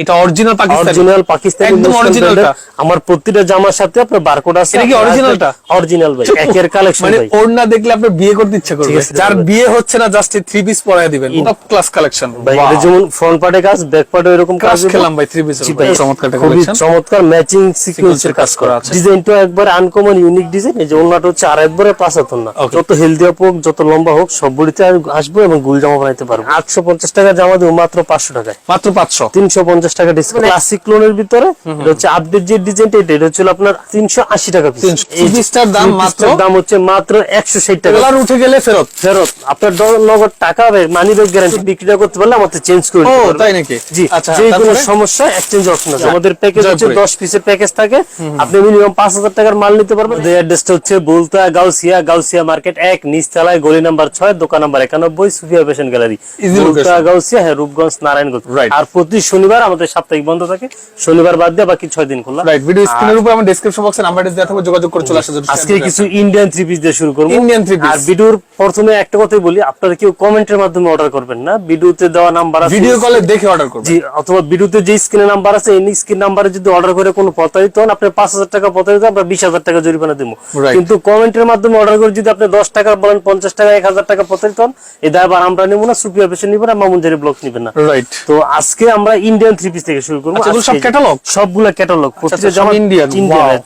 এটা original Pakistani original Pakistani একদম মুসলিম original brand এর। টা। আমার প্রতিটা জামার সাথে আপনার বারকোড আছে। এটা কি original টা? অরিজিনাল ভাই একের কালেকশন মানে ওড়না দেখলে আপনার বিয়ে করতে ইচ্ছা করবে। যার বিয়ে হচ্ছে না জাস্ট থ্রি পিস পরায় দিবেন। টপ ক্লাস কালেকশন ভাই এটা যেমন ফ্রন্ট পার্টে কাজ ব্যাক পার্টে এরকম কাজ খেলাম ভাই থ্রি ভাই, চমৎকার কালেকশন চমৎকার ম্যাচিং সিকোয়েন্সের কাজ করা আছে। ডিজাইনটা একবার আনকমন ইউনিক ডিজাইন এই যে ওনাটা হচ্ছে আর একবারে পাঁচ হাতন না যত হেলদি হোক যত লম্বা হোক সব বডিতে আমি আসব এবং গুল জামা বানাইতে পারব। আটশো পঞ্চাশ টাকা জামা দেবো মাত্র পাঁচশো টাকায়। মাত্র পাঁচশো। তিনশো পঞ্চাশ টাকা ডিসকাউন্ট ক্লাসিক লোনের ভিতরে এটা হচ্ছে আপডেট যে ডিজাইনটা এটা এটা হচ্ছে আপনার তিনশো আশি টাকা পিস 300 দাম মাত্র দাম হচ্ছে মাত্র একশো ষাট টাকা। কালার উঠে গেলে ফেরত। ফেরত। আপনার নগদ টাকা হবে মানি ব্যাগ গ্যারান্টি বিক্রিটা করতে পারলে আমাদের চেঞ্জ করে। তাই নাকি? জি আচ্ছা যে কোনো সমস্যা এক্সচেঞ্জ অপশন আছে। আমাদের প্যাকেজ হচ্ছে দশ পিসের প্যাকেজ থাকে। আপনি মিনিমাম পাঁচ হাজার টাকার মাল নিতে পারবেন। অ্যাড্রেসটা হচ্ছে বলতা গাউসিয়া গাউসিয়া মার্কেট এক নিচতলায় গলি নাম্বার ছয় দোকান নাম্বার একানব্বই সুফিয়া ফ্যাশন গ্যালারি বলতা গাউসিয়া হ্যাঁ রূপগঞ্জ নারায়ণগঞ্জ. আর প্রতি শনিবার আমাদের সাপ্তাহিক বন্ধ থাকে। শনিবার বাদ দিয়ে বাকি ছয় দিন খোলা। রাইট ভিডিও স্ক্রিনের উপর আমার ডেসক্রিপশন বক্সে নাম্বার দেওয়া থাকবে যোগাযোগ করে চলে আসা আজকে কিছু ইন্ডিয়ান থ্রি পিস দিয়ে শুরু করব। Indian three piece। আর ভিডিওর প্রথমে একটা কথাই বলি আপনারা কেউ কমেন্টের মাধ্যমে অর্ডার করবেন না। ভিডিওতে দেওয়া নাম্বার আছে। ভিডিও কলে দেখে অর্ডার করবে জি অথবা ভিডিওতে যে স্ক্রিনে নাম্বার আছে এই স্ক্রিন নাম্বারে যদি অর্ডার করে কোনো প্রতারিত হন আপনি পাঁচ হাজার টাকা প্রতারিত আমরা বিশ হাজার টাকা জরিমানা দেবো. কিন্তু কমেন্টের মাধ্যমে অর্ডার করে যদি আপনি দশ টাকা বলেন পঞ্চাশ টাকা এক হাজার টাকা প্রতারিত হন এই দায়বার আমরা নেব না সুপিয়া পেশন নিবো না মামুনজারি ব্লক নিবেন না। রাইট তো আজকে আমরা ইন্ডিয়ান থ্রি পিস থেকে শুরু করব। আচ্ছা, সব আজকে- catalog? ক্যাটালগ আচ্ছা, জামা ইন্ডিয়ান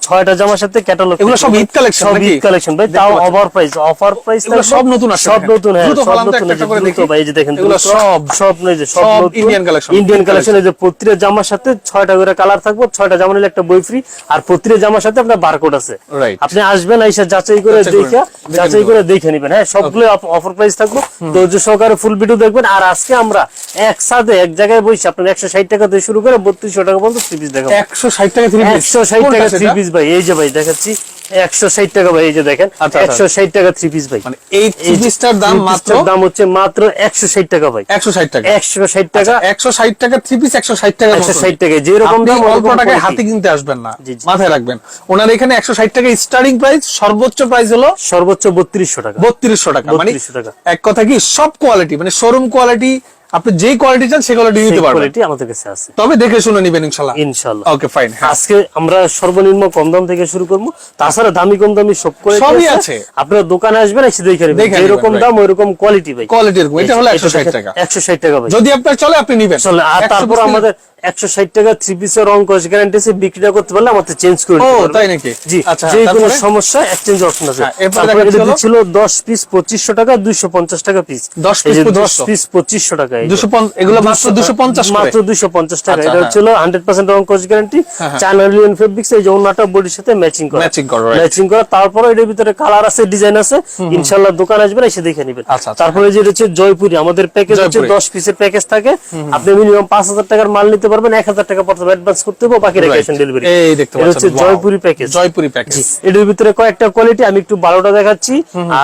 ছয়টা জামার সাথে ক্যাটালগ এগুলো সব ঈদ collection সব ঈদ কালেকশন ভাই তাও প্রাইস অফার প্রাইস সব নতুন আসছে সব নতুন হ্যাঁ সব নতুন একটা একটা করে দেখি। ভাই এই যে দেখেন এগুলো সব সব নয় যে সব Indian collection, ইন্ডিয়ান কালেকশন এই যে প্রতিটা জামার সাথে ছয়টা করে কালার থাকবে ছয়টা জামা নিলে একটা বই ফ্রি আর প্রতিটা জামার সাথে আপনার বারকোড আছে। আপনি আসবেন আইসা যাচাই করে যাচাই করে দেখে যাচাই করে দেখে নেবেন। হ্যাঁ সবগুলো অফার প্রাইস থাকবে। ধৈর্য সহকারে ফুল ভিডিও দেখবেন। আর আজকে আমরা একসাথে এক জায়গায় বসে আপনার একশো ষাট টাকা থেকে শুরু করে বত্রিশশো টাকা পর্যন্ত থ্রি পিস দেখাবো একশো ষাট টাকা থ্রি একশো ষাট টাকা থ্রি পিস ভাই এই যে ভাই দেখাচ্ছি একশো ষাট টাকা ভাই এই যে দেখেন আচ্ছা, আচ্ছা। একশো ষাট টাকা থ্রি পিস ভাই মানে এই থ্রি পিসটার দাম মাত্র দাম হচ্ছে মাত্র একশো ষাট টাকা ভাই একশো ষাট টাকা একশো ষাট টাকা একশো ষাট টাকা থ্রি পিস একশো ষাট টাকা একশো ষাট টাকা যেরকম দাম অল্প টাকায় হাতে কিনতে আসবেন না। মাথায় রাখবেন ওনার এখানে একশো ষাট টাকা স্টার্টিং প্রাইস সর্বোচ্চ প্রাইস হলো সর্বোচ্চ বত্রিশশো টাকা বত্রিশশো টাকা মানে 3200 টাকা। এক কথা কি সব কোয়ালিটি মানে শোরুম কোয়ালিটি আপনি যে কোয়ালিটি চান সেই কোয়ালিটি নিতে পারবেন। কোয়ালিটি আমাদের কাছে আছে। তবে দেখে শুনে নেবেন ইনশাআল্লাহ ইনশাআল্লাহ ওকে ফাইন আজকে আমরা সর্বনিম্ন কম দাম থেকে শুরু করব। তাছাড়া দামি কম দামি সব করে সবই আছে। আপনার দোকানে আসবেন এসে দেখে নেবেন। যে রকম দাম ওই দাম ওইরকম কোয়ালিটি ভাই। কোয়ালিটি এরকম এটা হলো একশো ষাট টাকা। একশো ষাট টাকা ভাই। যদি আপনার চলে আপনি নেবেন। চলে আর তারপর আমাদের একশো ষাট টাকা থ্রি পিসের রং কস গ্যারান্টি আছে বিক্রিটা করতে পারলে আমাদের চেঞ্জ করে ও, তাই নাকি? জি আচ্ছা, যে কোনো তারপরে? সমস্যা এক্সচেঞ্জ অপশন আছে। হ্যাঁ, এটা ছিল দশ পিস পঁচিশশো টাকা দুইশো পঞ্চাশ টাকা পিস 10 piece দশ পিস পঁচিশশো টাকা। দুশো এগুলো মাত্র দুশো পঞ্চাশ মাত্র দুইশো পঞ্চাশ টাকা। আচ্ছা, এটা হ্যাঁ। হচ্ছিল হান্ড্রেড পার্সেন্ট রং কস গ্যারান্টি হ্যাঁ। চায়না লিওন ফেব্রিক্স এই যে অন্যটা বডির সাথে ম্যাচিং করা। Matching করা, ম্যাচিং করা। তারপরে এটার ভিতরে কালার আছে ডিজাইন আছে। ইনশাল্লাহ দোকান আসবেন এসে দেখে নেবেন। আচ্ছা। তারপরে যে হচ্ছে জয়পুরি। আমাদের প্যাকেজ হচ্ছে। দশ পিসের প্যাকেজ থাকে। আপনি মিনিমাম পাঁচ হাজার টাকার মাল নিতে পারবেন এক হাজার টাকা প্রথমে অ্যাডভান্স করতে হবে বাকি ক্যাশ অন ডেলিভারি এই দেখতে হচ্ছে পাচ্ছেন, জয়পুরি প্যাকেজ জয়পুরি প্যাকেজ ভিতরে কয়েকটা কোয়ালিটি আমি একটু বারোটা দেখাচ্ছি।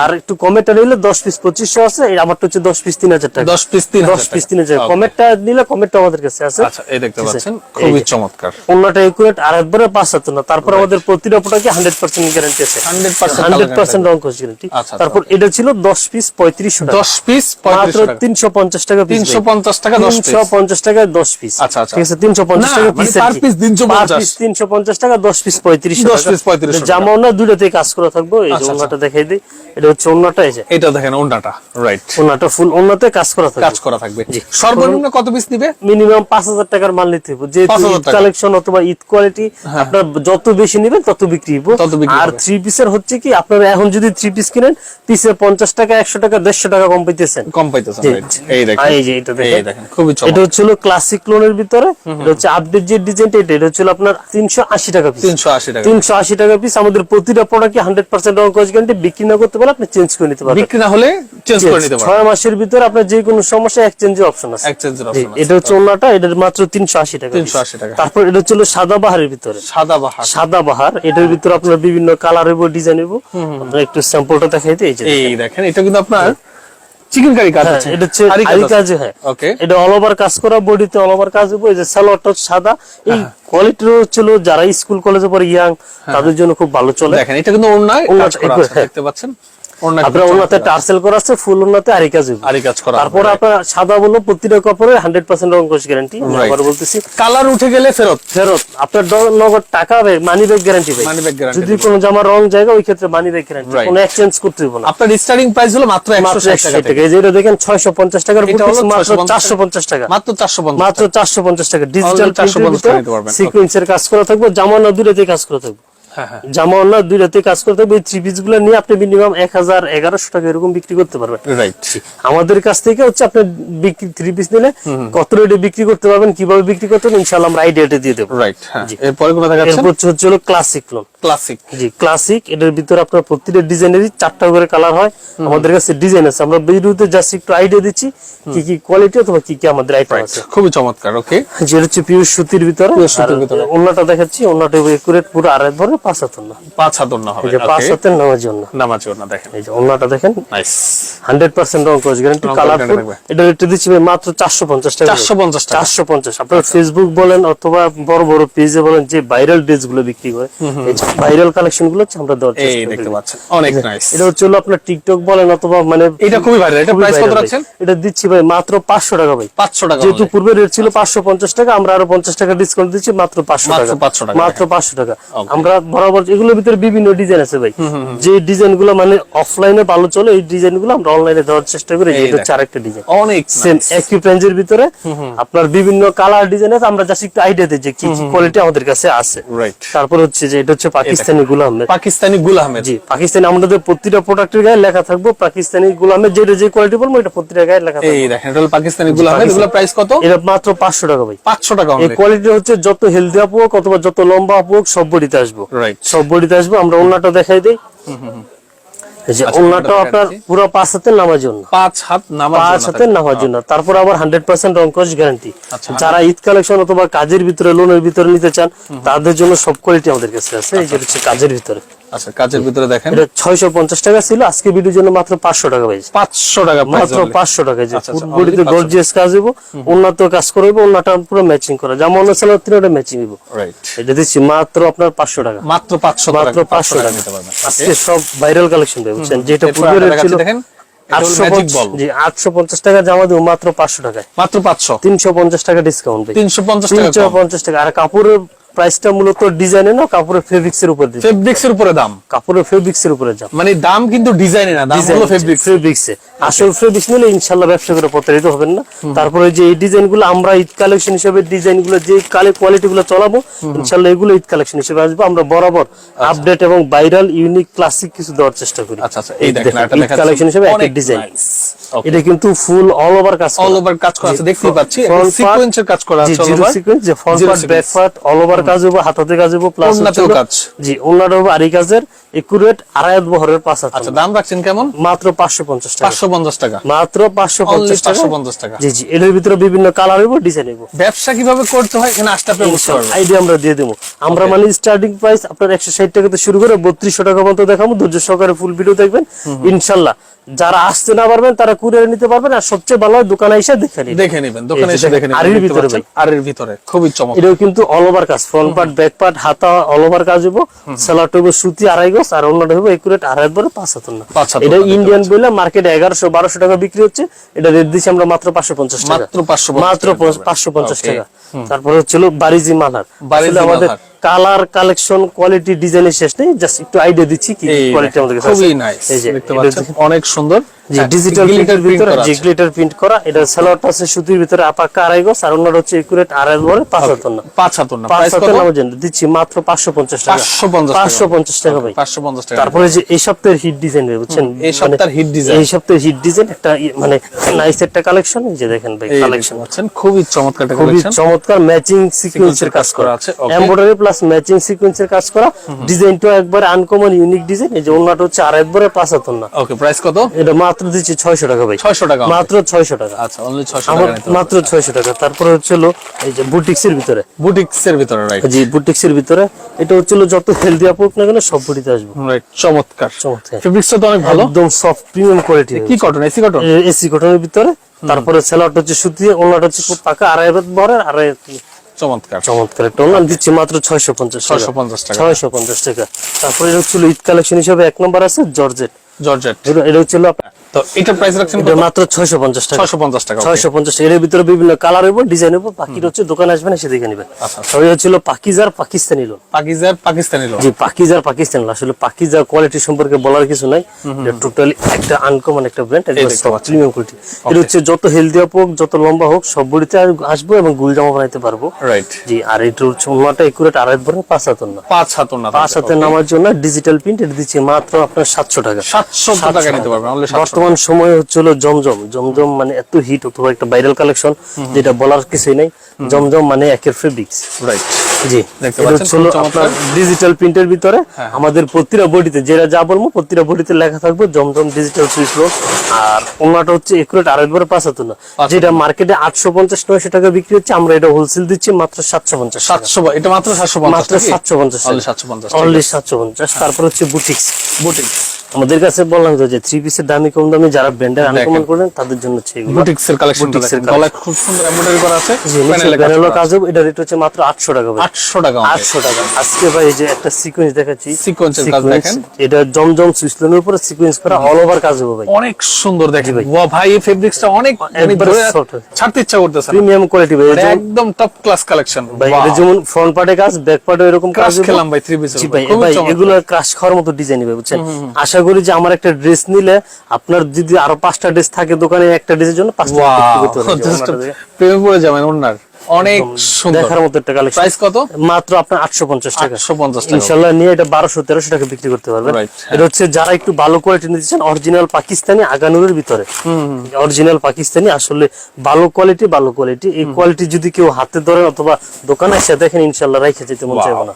আর একটু কমেটা নিলে দশ পিস পঁচিশশো আছে এই আমারটা হচ্ছে দশ পিস তিন হাজার টাকা। 10 piece 3000 দশ পিস টাকা। হাজার Okay. কমেটটা নিলে কমেটটা আমাদের কাছে আছে। আচ্ছা এই দেখতে পাচ্ছেন খুবই চমৎকার। অন্যটা একুরেট আর একবারে পাঁচ হাতে না তারপর আমাদের প্রতিটা প্রোডাক্টে গ্যারান্টি আছে। 100% হান্ড্রেড colour পার্সেন্ট guarantee। রং কোচ গ্যারান্টি তারপর এটা ছিল দশ পিস পঁয়ত্রিশশো টাকা। দশ পিস মাত্র পঁয়ত্রিশ টাকা। তিনশো পঞ্চাশ টাকা পিস 350 টাকা 10 তিনশো পঞ্চাশ টাকায় দশ পিস আচ্ছা, আচ্ছা। ঠিক আছে তিনশো পঞ্চাশ না, টাকা পিস per piece 350 তিনশো পঞ্চাশ টাকা দশ পিস পঁয়ত্রিশ 10 piece 3500 জামা না দুটাতে কাজ করা থাকব এই যে দেখাই দিই। এটা হচ্ছে অন্যটা এই যে। এটা দেখেন ওন্নাটা রাইট অন্যটা ফুল অন্যতে কাজ করা কাজ করা থাকবে। সর্বনিম্ন কত পিস নিবে? মিনিমাম পাঁচ হাজার টাকার মাল নিতে হবে। যেহেতু 5,000 ঈদ টাকা। কালেকশন অথবা ঈদ কোয়ালিটি আপনার যত বেশি নেবেন তত বিক্রি তত আর হবে। থ্রি পিসের হচ্ছে কি আপনারা এখন যদি থ্রি পিস কিনেন পিসে পঞ্চাশ টাকা একশো টাকা দেড়শো টাকা কম পাইতেছেন। কম পাইতেছেন এই দেখেন। এই যে এটা দেখেন। এটা হচ্ছিল ক্লাসিক লোনের ভিতরে এটা হচ্ছে আপডেট যে ডিজাইনটা এটা এটা হচ্ছিল আপনার তিনশো আশি টাকা পিস 380 টাকা তিনশো আশি টাকা পিস আমাদের প্রতিটা প্রোডাক্ট হান্ড্রেড পার্সেন্ট রং গ্যারান্টি বিক্রি না করতে পারলে আপনি চেঞ্জ করে নিতে পারবেন। বিক্রি না হলে চেঞ্জ করে নিতে পারবেন। ছয় মাসের ভিতরে আপনার যে কোনো সমস্যা এক্সচেঞ্জের অপশন আছে। এক্সচেঞ্জের অপশন আছে এটা হচ্ছে ওনাটা এটার মাত্র তিনশো আশি টাকা 380 টাকা। তারপর এটা ছিল সাদা বাহারের ভিতরে। সাদা বাহার। সাদা বাহার এটার ভিতরে আপনার বিভিন্ন কালার এবং ডিজাইন এবং আপনার একটু স্যাম্পলটা দেখাই দিই এই যে এই দেখেন এটা কিন্তু আপনার চিকেন কারি কাজ হ্যাঁ, আছে। এটা হচ্ছে আরি কাজ হ্যাঁ। ওকে এটা অল ওভার কাজ করা বডিতে অল ওভার কাজ হবে এই যে সালোয়ারটা সাদা। এই হ্যাঁ। কোয়ালিটির ছিল যারা স্কুল কলেজে পড়ে ইয়াং তাদের জন্য খুব ভালো চলে। দেখেন এটা কিন্তু অন্য কাজ করা আছে হ্যাঁ। দেখতে পাচ্ছেন? আপনার খুব ওনাতে টার্সেল করা আছে ফুল ওনাতে আরি কাজ হইব। আরি কাজ করা তারপর আপনার সাদা বলল প্রতিটা কাপড়ে হান্ড্রেড পার্সেন্ট রং কোশ গ্যারান্টি আবার বলতেছি কালার উঠে গেলে ফেরত। ফেরত। আপনার নগদ টাকা হবে মানি ব্যাগ গ্যারান্টি ভাই মানি ব্যাগ গ্যারান্টি যদি কোনো জামা রং জায়গা ওই ক্ষেত্রে মানি ব্যাগ গ্যারান্টি কোনো এক্সচেঞ্জ করতে হবে না। আপনার স্টার্টিং প্রাইস হলো মাত্র টাকা। টাকা। এই যে এটা দেখেন ছয়শো পঞ্চাশ টাকার এটা বুটিক্স মাত্র 650 চারশো পঞ্চাশ টাকা। মাত্র মাত্র চারশো পঞ্চাশ টাকা। ডিজিটাল 450 টাকা। সিকুয়েন্সের কাজ করা থাকবে জামা না দুইটাতে কাজ করা থাকবে। জামা না দুইটাতে কাজ করতে হবে থ্রি পিসগুলো নিয়ে আপনি মিনিমাম এক হাজার এগারোশো টাকা এরকম বিক্রি করতে পারবেন। রাইট আমাদের কাছ থেকে হচ্ছে আপনার বিক্রি থ্রি পিস নিলে কত রেটে বিক্রি করতে পারবেন কীভাবে বিক্রি করতে পারবেন ইনশাল্লাহ আমরা আইডিয়াটা দিয়ে দেবো। রাইট হ্যাঁ। এরপরে দেখাচ্ছেন হচ্ছে হচ্ছে হলো classic lawn classic ji classic এটার ভিতরে আপনার প্রতিটা ডিজাইনেরই চারটা করে কালার হয়। আমাদের কাছে ডিজাইন আছে। আমরা ভিডিওতে জাস্ট একটু আইডিয়া দিচ্ছি কি কি কোয়ালিটি অথবা কি কি আমাদের আইটেম আছে। খুবই চমৎকার ওকে যেটা হচ্ছে পিওর সুতির ভিতরে। সুতির ভিতরে। অন্যটা দেখাচ্ছি অন্যটা একুরেট পুরো আড়াই ধরে পাঁচ হাতের না। পাঁচ হাত না হবে পাঁচ হাতের নামার জন্য। নামাজি ওনা দেখেন। এই যে অন্যটা দেখেন। নাইস হান্ড্রেড পার্সেন্ট রং কোচ গ্যারান্টি কালারফুল এটা রেটে দিচ্ছি মাত্র চারশো পঞ্চাশ টাকা। চারশো পঞ্চাশ চারশো পঞ্চাশ। আপনার ফেসবুক বলেন অথবা বড় বড় পেজে বলেন যে ভাইরাল ড্রেসগুলো বিক্রি করে এই ভাইরাল কালেকশনগুলো আমরা দেওয়ার চেষ্টা দেখতে পাচ্ছেন অনেক নাইস এটা হচ্ছে আপনার টিকটক বলেন অথবা মানে এটা খুবই ভাইরাল এটা প্রাইস কত রাখছেন? এটা দিচ্ছি ভাই মাত্র পাঁচশো টাকা ভাই। পাঁচশো টাকা যেহেতু পূর্বে রেট ছিল পাঁচশো পঞ্চাশ টাকা আমরা আরও পঞ্চাশ টাকা ডিসকাউন্ট দিচ্ছি মাত্র পাঁচশো মাত্র টাকা। 500 টাকা। মাত্র পাঁচশো টাকা। আমরা বরাবর এগুলোর ভিতরে বিভিন্ন ডিজাইন আছে ভাই। যে ডিজাইনগুলো মানে অফলাইনে ভালো চলে এই ডিজাইনগুলো আমরা অনলাইনে দেওয়ার চেষ্টা করি এটা হচ্ছে আরেকটা ডিজাইন অনেক সেম একই প্রেঞ্জের ভিতরে আপনার বিভিন্ন কালার ডিজাইন আছে আমরা জাস্ট একটু আইডিয়া দিই যে কি কি কোয়ালিটি আমাদের কাছে আছে। রাইট তারপর হচ্ছে যে এটা হচ্ছে পাকিস্তানি গুলাম পাকিস্তানি গুল জি পাকিস্তানি আমাদের প্রতিটা প্রোডাক্টের গায়ে লেখা থাকবে পাকিস্তানি গুলামের যেটা যে কোয়ালিটি বলব এটা প্রতিটা গায়ে লেখা থাকবে। এই দেখেন এটা হলো পাকিস্তানি গুল আহমেদ এগুলো প্রাইস কত? এটা মাত্র পাঁচশো টাকা ভাই। পাঁচশো টাকা এই কোয়ালিটি হচ্ছে যত হেলদি আপু হোক অথবা যত লম্বা আপু হোক সব বডিতে আসব। সব বডিতে আসবে আমরা দেখাই দিই। এই যে আচ্ছা, আপনার পুরো পাঁচ হাতে নামার জন্য। পাঁচ হাত পাঁচ হাতে নামার জন্য। তারপর আবার গ্যারান্টি আচ্ছা, যারা ঈদ কালেকশন অথবা কাজের ভিতরে লোনের ভিতরে নিতে চান তাদের জন্য সব কোয়ালিটি আমাদের কাছে আছে। এই যে হচ্ছে কাজের ভিতরে। আচ্ছা কাজের ভিতরে দেখেন। এটা ছয়শো পঞ্চাশ টাকা ছিল আজকে ভিডিওর জন্য মাত্র পাঁচশো টাকা পেয়েছে। পাঁচশো টাকা মাত্র পাঁচশো টাকা যে আচ্ছা, আচ্ছা, 500 গর্জিয়াস কাজ হইব উন্নত কাজ করব পুরো ম্যাচিং করা। যেমন অন্য সালোয়ার তিন ম্যাচিং হইব। রাইট এটা দিচ্ছি মাত্র আপনার পাঁচশো টাকা। মাত্র পাঁচশো মাত্র পাঁচশো টাকা নিতে পারবেন। আজকে সব ভাইরাল কালেকশন যেটা ছিল দেখেন আটশো পঞ্চাশ টাকা জামা দেবো মাত্র পাঁচশো টাকায়। মাত্র পাঁচশো। তিনশো পঞ্চাশ টাকা ডিসকাউন্ট টাকা তিনশো পঞ্চাশ টাকা। আর কাপড়ের প্রাইসটা মূলত ডিজাইনে না কাপড়ের ফেব্রিক্স এর উপর ফেব্রিক্স এর উপরে দাম? কাপড়ের ফেব্রিক্স এর উপরে যাও মানে দাম কিন্তু ডিজাইনে না দাম হলো ফেব্রিক্স ফেব্রিক্স আসল ফেব্রিক্স নিলে ইনশাল্লাহ ব্যবসা করে প্রতারিত হবেন না। তারপরে যে এই ডিজাইনগুলো আমরা ঈদ কালেকশন হিসেবে ডিজাইনগুলো যে কালে কোয়ালিটি গুলো চালাবো ইনশাল্লাহ এগুলো ঈদ কালেকশন হিসেবে আসব। আমরা বরাবর আপডেট এবং ভাইরাল ইউনিক ক্লাসিক কিছু দেওয়ার চেষ্টা করি। আচ্ছা আচ্ছা এই দেখেন কালেকশন হিসেবে ডিজাইন এটা কিন্তু ফুল অল ওভার কাজ। অল ওভার কাজ করা আছে দেখতেই পাচ্ছি। সিকোয়েন্সের কাজ করা আছে zero over। sequence, যে part, back sequence। part, all over কাজ হাতাতে কাজ। জি, আড়ি কাজের, আড়াই বহরের পাঁচ আচ্ছা দাম রাখছেন কেমন? মাত্র পাঁচশো পঞ্চাশ পাঁচশো পঞ্চাশ টাকা। মাত্র পাঁচশো পঞ্চাশ টাকা। 550 টাকা। জি জি এটার ভিতরে বিভিন্ন কালার হইব ডিজাইন হইব। ব্যবসা কীভাবে করতে হয় এখানে আসতে আপনি বুঝতে পারবেন আইডিয়া আমরা দিয়ে দেবো। আমরা মানে স্টার্টিং প্রাইস আপনার একশো ষাট টাকা থেকে শুরু করে বত্রিশশো টাকা পর্যন্ত দেখাবো। ধৈর্য সহকারে ফুল ভিডিও দেখবেন। ইনশাল্লাহ যারা আসতে না পারবেন তারা কুরিয়ারে নিতে পারবেন আর সবচেয়ে ভালো হয় দোকানে এসে দেখে নিন দেখে নেবেন দোকানে এসে দেখে নেবেন আড়ির ভিতরে পাচ্ছেন, আড়ির ভিতরে খুবই চমৎকার। এটাও কিন্তু অল ওভার কাজ ফ্রন্ট পার্ট ব্যাক পার্ট হাতা অল ওভার কাজ হইব। সেলারটা হইব সুতি আড়াই গজ আর অন্যটা হইব একুরেট আড়াই বরে পাঁচ হাত না এটা ইন্ডিয়ান বইলে মার্কেটে এগারোশো বারোশো টাকা বিক্রি হচ্ছে। এটা রেট দিচ্ছি আমরা মাত্র পাঁচশো পঞ্চাশ টাকা। মাত্র 550 মাত্র টাকা দিতে পাঁচশো পঞ্চাশ. টাকা। তারপরে হচ্ছিল বারিজি মালার। বারিজি আমাদের। কালার কালেকশন কোয়ালিটি ডিজাইনের শেষ নেই। জাস্ট একটু আইডিয়া দিচ্ছি কি কোয়ালিটি আমাদের কাছে খুবই নাইস দেখতে পাচ্ছেন? অনেক সুন্দর। হ্যাঁ, ডিজিটাল প্রিন্টের ভিতরে আছে। গ্লিটার প্রিন্ট করা এটা সালোয়ারটা আছে সুতির ভিতরে আপাকা আড়াই গজ আর অন্যটা হচ্ছে একুরেট আড়াই বরে পাঁচ হাত না পাঁচ হাত না পাঁচ হাতের দিচ্ছি মাত্র পাঁচশো পঞ্চাশ টাকা। 550 টাকা। ভাই। পাঁচশো পঞ্চাশ টাকা। তারপরে যে এই সপ্তাহের হিট ডিজাইন বুঝছেন? এই মানে সপ্তাহের hit design। এই সপ্তাহের হিট ডিজাইন একটা মানে নাইস একটা কালেকশন যে দেখেন ভাই কালেকশন পাচ্ছেন খুবই চমৎকার একটা খুবই কালেকশন চমৎকার ম্যাচিং সিকোয়েন্সের কাজ করা আছে, এমব্রয়ডারি প্লাস ম্যাচিং সিকোয়েন্সের কাজ করা। ডিজাইনটা একবার আনকমন ইউনিক ডিজাইন এই যে ওনাটা হচ্ছে আর একবারে পাঁচ হাত না ওকে প্রাইস কত? এটা মাত্র দিচ্ছি ছয়শো টাকা ভাই। ছয়শো টাকা। মাত্র ছয়শো টাকা। আচ্ছা অনলি ছয়শো টাকা মাত্র ছয়শো টাকা। তারপরে হচ্ছিল এই যে বুটিক্স এর ভিতরে। বুটিক্স এর ভিতরে রাইট জি বুটিক্স এর ভিতরে। এটা হচ্ছিল যত হেলদি আপুক না কেন সব বুটিতে আসব। রাইট চমৎকার। চমৎকার। ফেব্রিক্সটা তো অনেক ভালো। একদম সফট প্রিমিয়াম কোয়ালিটি কি কটন এসি কটন এসি কটনের ভিতরে। তারপরে সেলারটা হচ্ছে সুতি ওনাটা হচ্ছে খুব পাকা আড়াই হাত বরের আড়াই চমৎকার। চমৎকার। ওনার দিচ্ছি মাত্র ছয়শো পঞ্চাশ টাকা। 650 টাকা। ছয়শো পঞ্চাশ টাকা। তারপরে এটা হচ্ছিল ঈদ কালেকশন হিসেবে এক নম্বর আছে জর্জেট। জর্জেট। এটা- এটা হচ্ছে আপনার- তো এটা প্রাইস রাখছেন এটা মাত্র ছয়শো পঞ্চাশ টাকা। ছয়শো পঞ্চাশ টাকা okay. ছয়শো পঞ্চাশ এর ভিতরে বিভিন্ন কালার হইব ডিজাইন হইব বাকিটা হচ্ছে দোকানে আসবেন এসে দেখে নেবেন আচ্ছা। হচ্ছিল পাকিজার পাকিস্তানি লোন পাকিজার পাকিস্তানি লোন জি পাকিজার পাকিস্তান আসলে পাকিজার কোয়ালিটি সম্পর্কে বলার কিছু নাই। এটা টোটালি একটা আনকমন একটা ব্র্যান্ড দেখতে প্রিমিয়াম কোয়ালিটি এটা হচ্ছে যত হেলদি হোক যত লম্বা হোক সব বডিতে আসব এবং গুল জামা বানাইতে পারব। রাইট জি আর এটা হচ্ছে ওনাটা একুরেট আড়াই বড় পাঁচ হাতন না পাঁচ না পাঁচ হাতে নামার জন্য ডিজিটাল প্রিন্ট এটা দিচ্ছি মাত্র আপনার সাতশো টাকা। সাতশো টাকা নিতে পারবেন 700 বর্তমান সময় হচ্ছিল জমজম। জমজম মানে এত হিট অথবা একটা ভাইরাল কালেকশন যেটা বলার কিছুই নাই। জমজম মানে একের ফেব্রিক্স। রাইট জি। দেখতে পাচ্ছেন। হ্যাঁ, আপনার ডিজিটাল প্রিন্টের ভিতরে। আমাদের প্রতিটা বডিতে যেটা যা বলব প্রতিটা বডিতে লেখা থাকবে জমজম ডিজিটাল সুইচ লোক আর হচ্ছে একুরেট আড়াই বারে পাঁচ হাতে না যেটা মার্কেটে আটশো পঞ্চাশ নয়শো টাকা বিক্রি হচ্ছে আমরা এটা হোলসেল দিচ্ছি মাত্র সাতশো পঞ্চাশ সাতশো এটা মাত্র সাতশো পঞ্চাশ মাত্র সাতশো পঞ্চাশ Only 750 অনলি সাতশো পঞ্চাশ। তারপর হচ্ছে বুটিক্স বুটিক আমাদের কাছে বললাম তো যে থ্রি পিসের দামি কম দামি যারা ব্র্যান্ডের আনকমন করেন তাদের জন্য হচ্ছে এগুলো। বুটিক্স এর কালেকশন এর খুব সুন্দর এমব্রয়ডারি করা আছে। কাজ হবে এটা রেট হচ্ছে মাত্র আটশো টাকা ভাই। আটশো টাকা আটশো টাকা। আজকে ভাই এই যে একটা সিকোয়েন্স দেখাচ্ছি। এর কাজ দেখেন। এটা জমজম সুইসলেনের উপরে সিকোয়েন্স করা অল ওভার কাজ হবে ভাই। অনেক সুন্দর দেখেন। ওয়া ভাই এই ফেব্রিক্সটা অনেক মানে ছাড়তে ইচ্ছা করতেছে প্রিমিয়াম কোয়ালিটি ভাই মানে একদম টপ ক্লাস কালেকশন ভাই এটা যেমন ফ্রন্ট পার্টে কাজ ব্যাক পার্টে এরকম কাজ খেলাম ভাই থ্রি পিসের জি ভাই ভাই এগুলো ক্রাশ খাওয়ার মতো ডিজাইন হবে বুঝছেন? আশা করি যে আমার একটা ড্রেস নিলে আপনার যদি আরও পাঁচটা ড্রেস থাকে দোকানে একটা ড্রেসের জন্য পাঁচটা দেখে। প্রেমে পড়ে যাবেন ওনার। অনেক সুন্দর। দেখার মতো একটা কালেকশন প্রাইস কত? মাত্র আপনার আটশো পঞ্চাশ টাকা। 850 টাকা। ইনশাল্লাহ নিয়ে এটা বারোশো তেরোশো টাকা বিক্রি করতে পারবেন। হ্যাঁ। এটা হচ্ছে যারা একটু ভালো কোয়ালিটি নিতে চান অরিজিনাল পাকিস্তানি আগানুরের ভিতরে। অরিজিনাল পাকিস্তানি আসলে ভালো কোয়ালিটি ভালো কোয়ালিটি এই কোয়ালিটি যদি কেউ হাতে ধরে অথবা দোকানে এসে দেখেন ইনশাল্লাহ রাইখে যেতে মন. চাইবে না।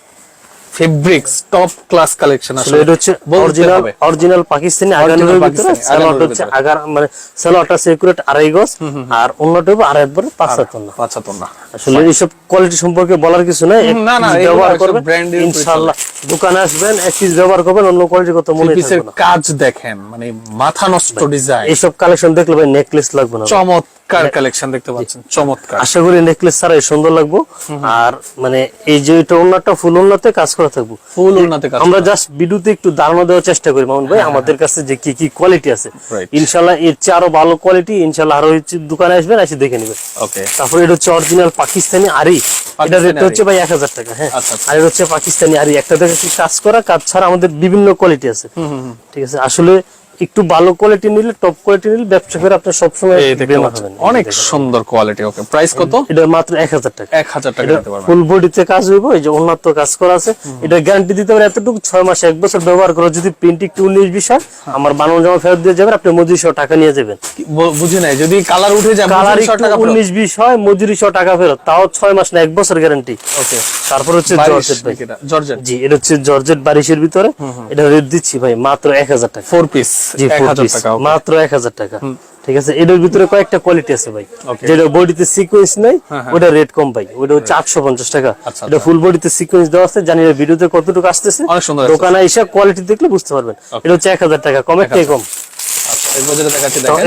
ফেব্রিক্স টপ ক্লাস কালেকশন আসলে এটা হচ্ছে অরিজিনাল অরিজিনাল পাকিস্তানি আগানুরের ভিতরে সালোয়ারটা হচ্ছে। আগার মানে সালোয়ারটা সেকুরেট আড়াই গজ আর অন্যটা হবে আড়াই বড় পাঁচ হাত না পাঁচ হাত না আসলে এইসব কোয়ালিটি সম্পর্কে বলার কিছু নাই না, না, ব্যবহার উপরে ইনশাআল্লাহ। দোকানে আসবেন এক পিস ব্যবহার করবেন অন্য কোয়ালিটির কথা মনে পিসের কাজ দেখেন মানে মাথা নষ্ট ডিজাইন এইসব কালেকশন দেখলে ভাই নেকলেস লাগবে না চমৎকার কালেকশন দেখতে পাচ্ছেন চমৎকার। আশা করি নেকলেস ছাড়াই সুন্দর লাগবো। আর মানে এই যে এটা ওনারটা ফুল ওনাতে কাজ করা থাকব। ফুল উন্নতি কাজ আমরা জাস্ট ভিডিওতে একটু ধারণা দেওয়ার চেষ্টা করি মামুন ভাই আমাদের কাছে যে কি কি কোয়ালিটি আছে. ইনশাল্লাহ এর চেয়ে আরও ভালো কোয়ালিটি ইনশাল্লাহ আরও দোকানে আসবেন এসে দেখে নেবেন। ওকে তারপরে এটা হচ্ছে অরিজিনাল পাকিস্তানি আরি এটা রেট হচ্ছে ভাই এক হাজার টাকা হ্যাঁ। আচ্ছা, আচ্ছা। আর হচ্ছে পাকিস্তানি আর একটা দেখে কাজ করা কাজ ছাড়া আমাদের বিভিন্ন কোয়ালিটি আছে। ঠিক আছে? আসলে একটু ভালো কোয়ালিটি নিলে টপ কোয়ালিটি নিলে ব্যবসা করে আপনি সবসময় অনেক সুন্দর কোয়ালিটি ওকে প্রাইস কত? এটা মাত্র এক হাজার টাকা। এক হাজার টাকা ফুল বডিতে কাজ হইব এই যে উন্নত কাজ করা আছে। এটা গ্যারান্টি দিতে পারে এতটুকু ছয় মাস এক বছর ব্যবহার করে যদি প্রিন্ট একটু উনিশ বিশ হয় আমার বানানো জামা ফেরত দিয়ে যাবেন আপনি মজুরি সহ টাকা নিয়ে যাবেন। বুঝি নাই যদি কালার উঠে যায় কালার উনিশ বিশ হয় মজুরি সহ টাকা ফেরত। তাও ছয় মাস না এক বছর গ্যারান্টি ওকে তারপর হচ্ছে জর্জেট ভাই। জর্জেট জি এটা হচ্ছে জর্জেট বারিশের ভিতরে। এটা রেট দিচ্ছি ভাই মাত্র এক হাজার টাকা। ফোর পিস টাকা মাত্র এক হাজার টাকা। ঠিক আছে? এটার ভিতরে কয়েকটা কোয়ালিটি আছে ভাই। যেটা বডিতে সিকোয়েন্স নাই হ্যাঁ, হ্যাঁ। ওটা রেট কম ভাই। ওটা হচ্ছে আটশো পঞ্চাশ টাকা। আচ্ছা, এটা ফুল বডিতে সিকোয়েন্স দেওয়া আছে। জানি না ভিডিওতে কতটুকু আসতেছে। দোকানে এসে কোয়ালিটি দেখলে বুঝতে পারবেন। এটা হচ্ছে এক হাজার টাকা কমের থেকে কম। আচ্ছা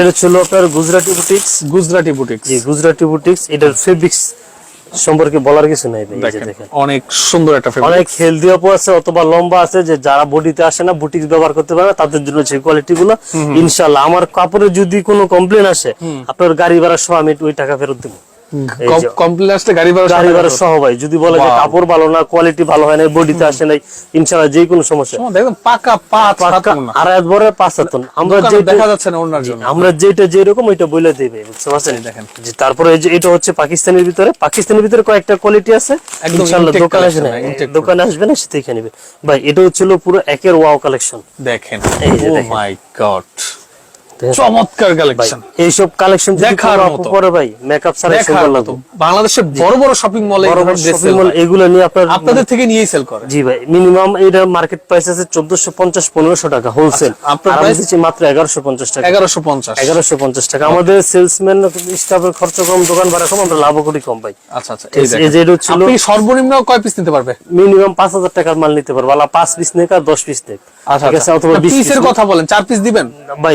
এটা ছিল আপনার Gujarati boutiques Gujarati boutique ji Gujarati boutiques এটার ফেব্রিক্স সম্পর্কে বলার কিছু নাই অনেক সুন্দর একটা অনেক হেলদি আপু আছে অথবা লম্বা আছে যে যারা বডিতে আসে না বুটিক ব্যবহার করতে পারে তাদের জন্য সেই কোয়ালিটি গুলো ইনশাল্লাহ আমার কাপড়ে যদি কোনো কমপ্লেন আসে আপনার গাড়ি ভাড়া সহ আমি ওই টাকা ফেরত দেবো। এই যে- গাড়ি ভাড়া গাড়ি ভাড়া সহ ভাই যদি বলে যে কাপড় ভালো না কোয়ালিটি ভালো হয় না বডিতে আসে নাই ইনশাল্লাহ যে কোনো সমস্যা তোমার পাকা পাঁচ হাত আড়াই বড় পাঁচ হাত আমরা দোকানে যেটা দেখা যাচ্ছে না ওনার জন্য। আমরা যেটা যেরকম ওইটা বলে দেবে বুঝতে পারছেন? দেখেন। তারপরে এই যে এটা হচ্ছে পাকিস্তানের ভিতরে। পাকিস্তানের ভিতরে কয়েকটা কোয়ালিটি আছে। ইনশাআল্লাহ দোকানে আসে না। দোকানে আসবে না সেটা দেখে নেবে। ভাই এটা হচ্ছিল পুরো একের ওয়াও কালেকশন দেখেন। এই ও মাই গড চমৎকার কালেকশন এইসব কালেকশন দেখার মতো। পরে ভাই মেকআপ ছাড়া সুন্দর মতো। বাংলাদেশের বড় বড় শপিং মলে বড় বড় শপিং মল এগুলো নিয়ে আপনার আপনাদের থেকে নিয়েই সেল করে। জি ভাই মিনিমাম এটা মার্কেট প্রাইস আছে চোদ্দশো পঞ্চাশ পনেরোশো টাকা হোলসেল আচ্ছা, আপনার? মাত্র আমাদের সেলসম্যান স্টাফের খরচ কম দোকান ভাড়া কম আমরা লাভ করি কম ভাই। আচ্ছা আচ্ছা এই যে এটা হচ্ছিল- আপনি সর্বনিম্ন কয় পিস নিতে পারবে? মিনিমাম পাঁচ হাজার টাকার মাল নিতে পারব। আলা পাঁচ পিস নেক আর দশ পিস নেক। আচ্ছা ঠিক আছে? অথবা পিসের কথা বলেন। চার পিস দিবেন? ভাই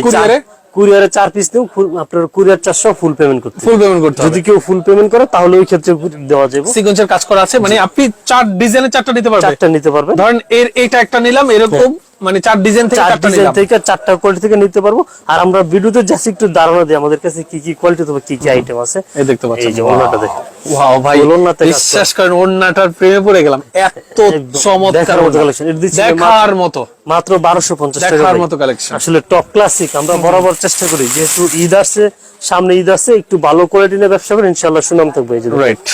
কুরিয়ারে চার পিস নেও আপনার কুরিয়ার চারশো ফুল পেমেন্ট করতে ফুল পেমেন্ট করতে যদি কেউ ফুল পেমেন্ট করে তাহলে ওই ক্ষেত্রে দেওয়া যাবে। সিকোয়েন্সের কাজ করা আছে মানে আপনি চার ডিজাইনের চারটা নিতে পারবেন চারটা নিতে পারবেন। ধরেন এর এইটা একটা নিলাম এরকম মানে চার ডিজাইন থেকে চার ডিজাইন থেকে চারটা কোয়ালিটি থেকে নিতে পারব। আর আমরা ভিডিওতে জাস্ট একটু ধারণা দিই আমাদের কাছে কি কি কোয়ালিটি তবে কি কি আইটেম আছে। এই দেখতে পাচ্ছেন। এই যে দেখেন। ওয়াও ভাই। বিশ্বাস করেন ওড়নাটার প্রেমে পড়ে গেলাম। এত চমৎকার দিচ্ছি দেখার মতো। মাত্র বারোশো পঞ্চাশ টাকা দেখার মতো কালেকশন আসলে টপ ক্লাসিক আমরা বরাবর চেষ্টা করি। যেহেতু ঈদ আসছে সামনে ঈদ আছে একটু ভালো কোয়ালিটি নিয়ে ব্যবসা করি ইনশাল্লাহ সুনাম থাকবে এই যে রাইট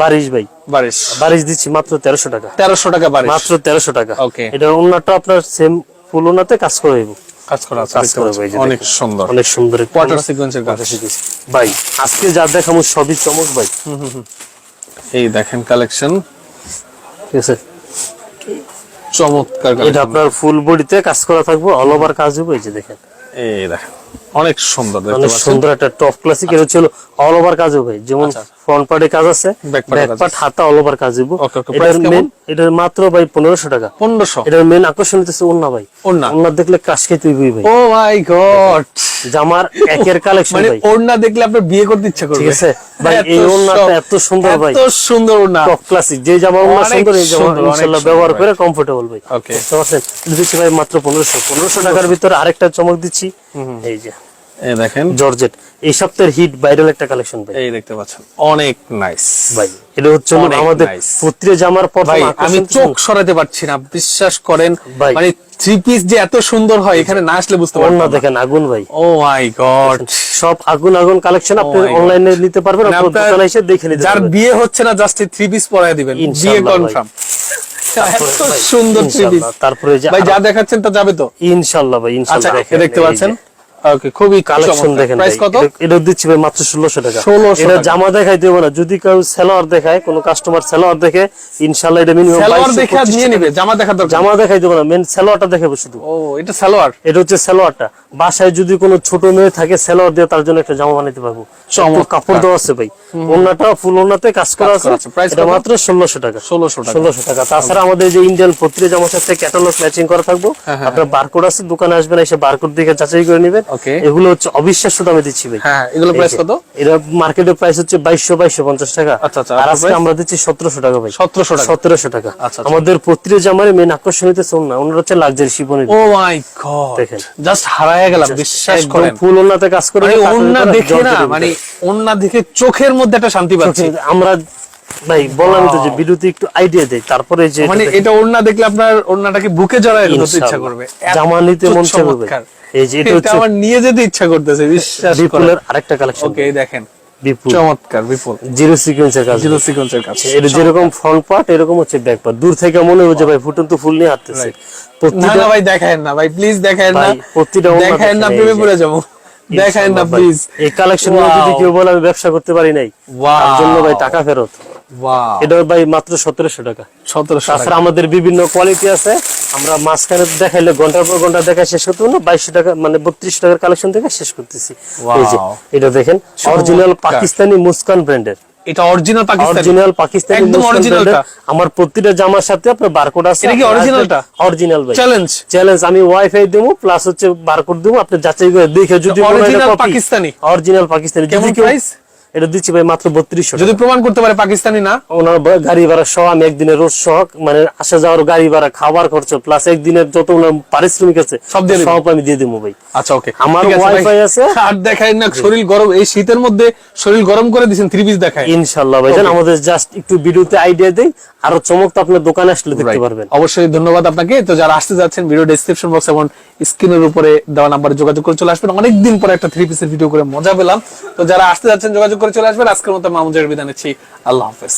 বারিশ ভাই। বারিশ। বারিশ দিচ্ছি মাত্র তেরোশো টাকা। তেরোশো টাকা বারিশ। মাত্র তেরোশো টাকা। Okay. এটা অন্যটা আপনার সেম ফুল ওনাতে কাজ করে কাজ করা আছে কাজ করা পাচ্ছেন। ভাই, যে অনেক সুন্দর। অনেক সুন্দর একটা সিকোয়েন্সের কাজ। ভাই আজকে যা দেখামো সবই চমক ভাই। এই দেখেন কালেকশন ঠিক আছে। চমৎকার এটা আপনার ফুল বডিতে কাজ করা থাকবে অল ওভার কাজ হবে এই যে দেখেন। এই দেখেন। অনেক সুন্দর অনেক সুন্দর একটা টপ ক্লাসিক এটা হচ্ছে অল ওভার কাজ হবে যেমন ফ্রন্ট পার্টে কাজ আছে ব্যাক পার্ট হাতা অল ওভার কাজ হবে. এটার মেন এটার মাত্র ভাই পনেরোশো টাকা। পনেরোশো? এটার মেন আকর্ষণ হচ্ছে ওন্না ভাই। ওন্না দেখলে কাশ খেতে হইবই ভাই। ও মাই গড জামার একের কালেকশন মানে দেখলে আপনার বিয়ে করতে ইচ্ছা করবে। ঠিক আছে? ভাই, এই এত সুন্দর ভাই। এত সুন্দর ওড়না। টপ ক্লাসিক যে জামা ওন্না সুন্দর এই জামা ইনশাআল্লাহ ব্যবহার করে কমফোর্টেবল ভাই। Okay. বুঝতে পারছেন দিচ্ছি ভাই মাত্র পনেরোশো। পনেরোশো টাকার ভিতরে আরেকটা চমক দিচ্ছি। এই যে। এই দেখেন। জর্জেট। এই সপ্তাহের হিট ভাইরাল একটা কালেকশন ভাই। এই দেখতে পাচ্ছেন। অনেক নাইস ভাই এটা হচ্ছে আমাদের পুত্রে জামার প্রথম ভাই আমি চোখ সরাতে পারছি না বিশ্বাস করেন। মানে থ্রি পিস যে এত সুন্দর হয় এখানে না আসলে বুঝতে পারব না। দেখেন আগুন ভাই। ও মাই গড সব আগুন আগুন কালেকশন আপনি অনলাইনে নিতে পারবেন আপনার দোকানে এসে দেখে নিতে যার বিয়ে হচ্ছে না জাস্ট থ্রি পিস পরাই দিবেন। বিয়ে কনফার্ম এত সুন্দর থ্রি পিস তারপরে ভাই যা দেখাচ্ছেন তা যাবে তো? ইনশাআল্লাহ ভাই আচ্ছা ইনশাআল্লাহ দেখতে পাচ্ছেন। ওকে খুবই কালেকশন দেখেন প্রাইস কত? এটা- দিচ্ছি ভাই মাত্র ষোলোশো টাকা। 1600 এটা জামা দেখাই দেবো না যদি কেউ সেলোয়ার দেখায় কোনো কাস্টমার সেলোয়ার দেখে ইনশাআল্লাহ এটা মিনিমাম সালোয়ার দেখে নিয়ে নিবে জামা দেখার দরকার জামা দেখাই দেবো না মেন সেলোয়ারটা দেখাবো শুধু। ও এটা সালোয়ার এটা হচ্ছে সালোয়ারটা বাসায় যদি কোনো ছোট মেয়ে থাকে সালোয়ার দিয়ে তার জন্য একটা জামা বানাইতে পারব। কাপড় দেওয়া আছে ভাই। ওনাটা ফুল ওনাতে কাজ করা আছে। এটা মাত্র ষোলোশো টাকা। 1600 টাকা। ষোলোশো টাকা। তাছাড়া আমাদের যে ইন্ডিয়ান পত্রিকা জামার সাথে ক্যাটালগ ম্যাচিং করা থাকব। হ্যাঁ, আপনার বারকোড আছে দোকানে আসবেন এসে বারকোড দেখে যাচাই করে নেবেন। এগুলো হচ্ছে অবিশ্বাস্য দামে দিচ্ছি ভাই। হ্যাঁ এগুলো প্রাইস কত? এটা মার্কেটের প্রাইস হচ্ছে বাইশশো বাইশশো পঞ্চাশ টাকা। আচ্ছা, আচ্ছা, আর আজকে আমরা দিচ্ছি সতেরোশো টাকা ভাই। 1700 টাকা। সতেরোশো টাকা। আচ্ছা, আচ্ছা। আমাদের পত্রিকা জামার মেন আকর্ষণ হইতেছে না ওনার হচ্ছে luxury chiffon oh my god দেখেন। জাস্ট হারায় গেলাম বিশ্বাস করেন। ফুল ওনাতে কাজ করে ভিতরে দেখে না মানে। ওন্না দেখে চোখের মধ্যে একটা শান্তি পাচ্ছি। আমরা ভাই বললাম তো যে বিরতি একটু আইডিয়া দেই তারপরে যে মানে এটা ওন্না দেখলে আপনার ওন্নাটাকে বুকে জড়ায় ধরতে ইচ্ছা করবে। জামা নিতে মন চাইবে এই যে এটা হচ্ছে আমার নিয়ে যেতে ইচ্ছা করতেছে বিশ্বাস করেন। বিপুলের আরেকটা কালেকশন ওকে দেখেন। বিপুল। চমৎকার বিপুল। জিরো সিকোয়েন্সের কাজ। জিরো সিকোয়েন্সের কাছে এটা যেরকম ফ্রন্ট পার্ট এরকম হচ্ছে ব্যাক পার্ট দূর থেকে মনে হবে যে ভাই ফুটন্ত ফুল নিয়ে হাঁটতেছে। না ভাই দেখায়েন না ভাই প্লিজ দেখায়েন না। ওড়না দেখায়েন না দেখেন, প্রেমে পড়ে যাব। দেখায়েন না প্লিজ এই কালেকশন যদি কেউ বলে আমি ব্যবসা করতে পারি নাই. তার জন্য ভাই টাকা ফেরত। ভাই মাত্র সতেরোশো টাকা। সতেরোশো তাছাড়া আমাদের বিভিন্ন কোয়ালিটি আছে। আমরা মাঝখানে দেখাইলে ঘণ্টার পর ঘণ্টা দেখা শেষ হতো না বাইশশো টাকা মানে টাকার কালেকশন থেকে শেষ করতেছি. এটা দেখেন অরিজিনাল পাকিস্তানি মুস্কান ব্র্যান্ডের এটা অরিজিনাল পাকিস্তানি। অরিজিনাল পাকিস্তানি একদম। আমার প্রতিটা জামার সাথে আপনার বারকোড আছে। এটা কি original অরিজিনাল ভাই। চ্যালেঞ্জ চ্যালেঞ্জ আমি ওয়াইফাই দেবো প্লাস হচ্ছে বারকোড দেবো আপনি যাচাই করে দেখে যদি original পাকিস্তানি? অরিজিনাল পাকিস্তানি। কেমন? এটা দিচ্ছি ভাই মাত্র বত্রিশশো যদি প্রমাণ করতে পারে পাকিস্তানি না? ওনার গাড়ি ভাড়া সহ আমি একদিনের রোজ সহ মানে আসা যাওয়ার গাড়ি ভাড়া খাবার খরচ প্লাস একদিনের যত ওনার পারিশ্রমিক আছে সব দিয়ে সব আমি দিয়ে দেবো ভাই। আচ্ছা ওকে আমার Wi-Fi আছে। আর দেখায় না শরীর গরম এই শীতের মধ্যে শরীর গরম করে দিছেন থ্রি পিস দেখায় ইনশাল্লাহ ভাই জান আমাদের জাস্ট একটু ভিডিওতে আইডিয়া দেই আরও চমক তো আপনার দোকানে আসলে দেখতে পারবেন। অবশ্যই ধন্যবাদ আপনাকে। তো যারা আসতে যাচ্ছেন ভিডিও ডেসক্রিপশন বক্স এবং স্ক্রিনের উপরে দেওয়া নাম্বারে যোগাযোগ করে চলে আসবেন। অনেকদিন পরে একটা থ্রি পিসের ভিডিও করে মজা পেলাম। তো যারা আসতে যাচ্ছেন যোগাযোগ করে চলে আসবেন। আজকের মতো মামুজের বিদায় নিচ্ছি। আল্লাহ হাফেজ।